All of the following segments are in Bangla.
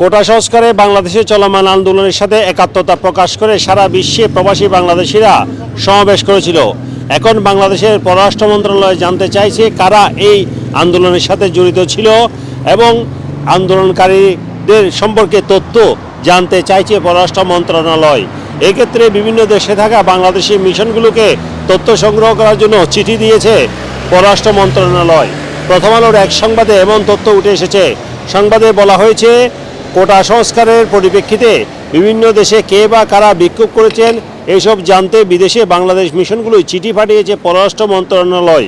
কোটা সংস্কারে বাংলাদেশে চলমান আন্দোলনের সাথে একাত্মতা প্রকাশ করে সারা বিশ্বে প্রবাসী বাংলাদেশিরা সমাবেশ করেছিল। এখন বাংলাদেশের পররাষ্ট্র মন্ত্রণালয় জানতে চাইছে কারা এই আন্দোলনের সাথে জড়িত ছিল এবং আন্দোলনকারীদের সম্পর্কে তথ্য জানতে চাইছে পররাষ্ট্র মন্ত্রণালয়। এক্ষেত্রে বিভিন্ন দেশে থাকা বাংলাদেশি মিশনগুলোকে তথ্য সংগ্রহ করার জন্য চিঠি দিয়েছে পররাষ্ট্র মন্ত্রণালয়। প্রথম আলোর এক সংবাদে এমন তথ্য উঠে এসেছে। সংবাদে বলা হয়েছে কোটা সংস্কারের পরিপ্রেক্ষিতে বিভিন্ন দেশে কে বা কারা বিক্ষোভ করেছেন এইসব জানতে বিদেশে বাংলাদেশ মিশনগুলোই চিঠি পাঠিয়েছে পররাষ্ট্র মন্ত্রণালয়।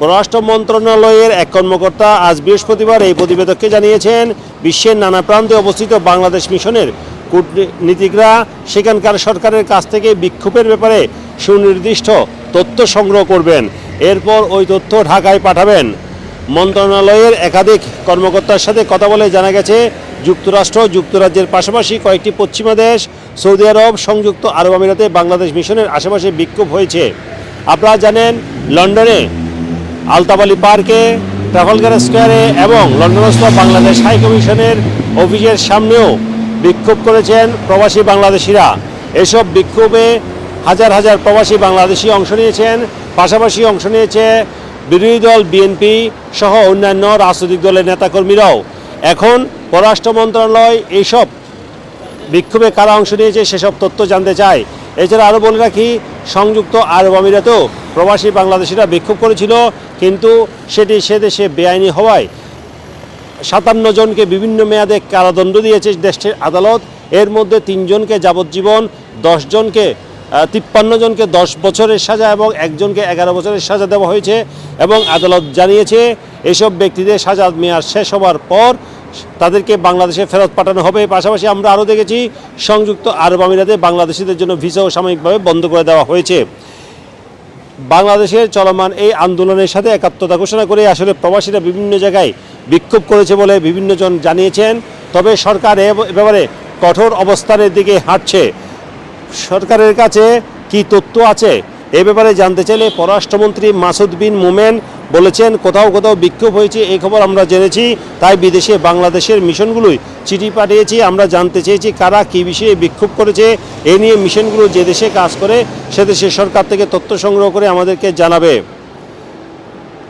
পররাষ্ট্র মন্ত্রণালয়ের এক কর্মকর্তা আজ বৃহস্পতিবার এই প্রতিবেদককে জানিয়েছেন, বিশ্বের নানা প্রান্তে অবস্থিত বাংলাদেশ মিশনের কূটনীতিকরা সেখানকার সরকারের কাছ থেকে বিক্ষোভের ব্যাপারে সুনির্দিষ্ট তথ্য সংগ্রহ করবেন। এরপর ওই তথ্য ঢাকায় পাঠাবেন। মন্ত্রণালয়ের একাধিক কর্মকর্তার সাথে কথা বলে জানা গেছে, যুক্তরাষ্ট্র যুক্তরাজ্যের পাশাপাশি কয়েকটি পশ্চিমা দেশ, সৌদি আরব, সংযুক্ত আরব আমিরাতে বাংলাদেশ মিশনের আশেপাশে বিক্ষোভ হয়েছে। আপনারা জানেন, লন্ডনে আলতাবালি পার্কে, ট্রাফালগার স্কোয়ারে এবং লন্ডনস্থ বাংলাদেশ হাই কমিশনের অফিসের সামনেও বিক্ষোভ করেছেন প্রবাসী বাংলাদেশিরা। এসব বিক্ষোভে হাজার হাজার প্রবাসী বাংলাদেশি অংশ নিয়েছেন, পাশাপাশি অংশ নিয়েছে বিরোধী দল, বিএনপি সহ অন্যান্য রাজনৈতিক দলের নেতাকর্মীরাও এখন পররাষ্ট্র মন্ত্রণালয় এইসব বিক্ষোভে কারা অংশ নিয়েছে সেসব তথ্য জানতে চায়। এছাড়া আরও বলে রাখি, সংযুক্ত আরব আমিরাতেও প্রবাসী বাংলাদেশিরা বিক্ষোভ করেছিল, কিন্তু সেটি সে দেশে বেআইনি হওয়ায় সাতান্ন জনকে বিভিন্ন মেয়াদে কারাদণ্ড দিয়েছে দেশটির আদালত। এর মধ্যে তিনজনকে যাবজ্জীবন দশ জনকে তিপ্পান্ন জনকে দশ বছরের সাজা এবং একজনকে এগারো বছরের সাজা দেওয়া হয়েছে এবং আদালত জানিয়েছে, এসব ব্যক্তিদের সাজা মেয়াদ শেষ হওয়ার পর তাদেরকে বাংলাদেশে ফেরত পাঠানো হবে। পাশাপাশি আমরা আরও দেখেছি, সংযুক্ত আরব আমিরাতে বাংলাদেশিদের জন্য ভিসাও সাময়িকভাবে বন্ধ করে দেওয়া হয়েছে। বাংলাদেশের চলমান এই আন্দোলনের সাথে একাত্মতা ঘোষণা করে আসলে প্রবাসীরা বিভিন্ন জায়গায় বিক্ষোভ করেছে বলে বিভিন্নজন জানিয়েছেন। তবে সরকার এ ব্যাপারে কঠোর অবস্থানের দিকে হাঁটছে। সরকারের কাছে কি তথ্য আছে? এ ব্যাপারে জানতে চাইলে পররাষ্ট্রমন্ত্রী মাসুদ বিন মোমেন বলেছেন, কোথাও কোথাও বিক্ষোভ হয়েছে এই খবর আমরা জেনেছি, তাই বিদেশে বাংলাদেশের মিশনগুলোই চিঠি পাঠিয়েছি, আমরা জানতে চেয়েছি কারা কী বিষয়ে বিক্ষোভ করেছে, এ নিয়ে মিশনগুলো যে দেশে কাজ করে, সে দেশের সরকার থেকে তথ্য সংগ্রহ করে আমাদেরকে জানাবে।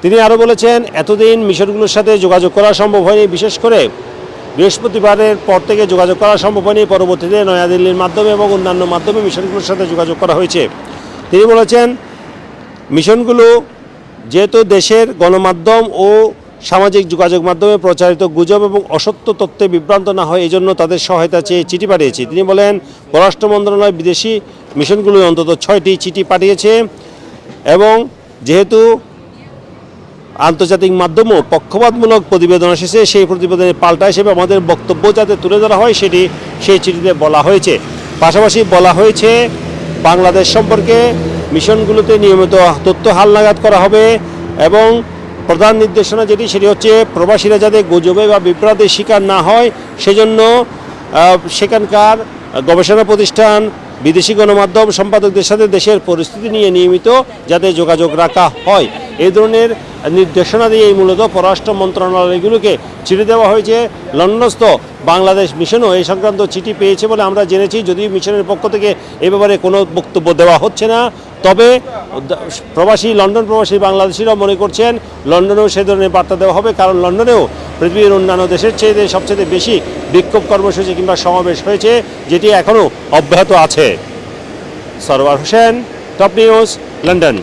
তিনি আরও বলেছেন, এতদিন মিশনগুলোর সাথে যোগাযোগ করা সম্ভব হয়নি, বিশেষ করে বৃহস্পতিবারের পর থেকে যোগাযোগ করা সম্ভব হয়নি। পরবর্তীতে নয়াদিল্লির মাধ্যমে এবং অন্যান্য মাধ্যমে মিশনগুলোর সাথে যোগাযোগ করা হয়েছে। তিনি বলেছেন, মিশনগুলো যেহেতু দেশের গণমাধ্যম ও সামাজিক যোগাযোগ মাধ্যমে প্রচারিত গুজব এবং অসত্য তথ্যে বিভ্রান্ত না হয় এই জন্য তাদের সহায়তা চেয়ে চিঠি পাঠিয়েছি। তিনি বলেন, পররাষ্ট্র মন্ত্রণালয় বিদেশি মিশনগুলো অন্তত ছয়টি চিঠি পাঠিয়েছে এবং যেহেতু আন্তর্জাতিক মাধ্যমও পক্ষপাতমূলক প্রতিবেদন এসেছে। সেই প্রতিবেদনের পাল্টা হিসেবে আমাদের বক্তব্য যাতে তুলে ধরা হয়, সেটি সেই চিঠিতে বলা হয়েছে। পাশাপাশি বলা হয়েছে, বাংলাদেশ সম্পর্কে মিশনগুলোতে নিয়মিত তথ্য হালনাগাদ করা হবে এবং প্রধান নির্দেশনা যেটি, সেটি হচ্ছে প্রবাসীরা যাতে গুজবে বা বিভ্রান্তির শিকার না হয়, সেজন্য সেখানকার গবেষণা প্রতিষ্ঠান, বিদেশি গণমাধ্যম সম্পাদকদের সাথে দেশের পরিস্থিতি নিয়ে নিয়মিত যাতে যোগাযোগ রাখা হয়। এই ধরনের নির্দেশনা দিয়েই মূলত পররাষ্ট্র মন্ত্রণালয়গুলোকে চিঠি দেওয়া হয়েছে। লন্ডনস্থ বাংলাদেশ মিশনও এই সংক্রান্ত চিঠি পেয়েছে বলে আমরা জেনেছি। যদিও মিশনের পক্ষ থেকে এ ব্যাপারে কোনো বক্তব্য দেওয়া হচ্ছে না, তবে প্রবাসী, লন্ডন প্রবাসী বাংলাদেশিরাও মনে করছেন লন্ডনেও সে ধরনের বার্তা দেওয়া হবে, কারণ লন্ডনেও পৃথিবীর অন্যান্য দেশের চেয়ে সবচেয়ে বেশি বিক্ষোভ কর্মসূচি কিংবা সমাবেশ হয়েছে, যেটি এখনও অব্যাহত আছে। Sarwar Hossain, top news, London.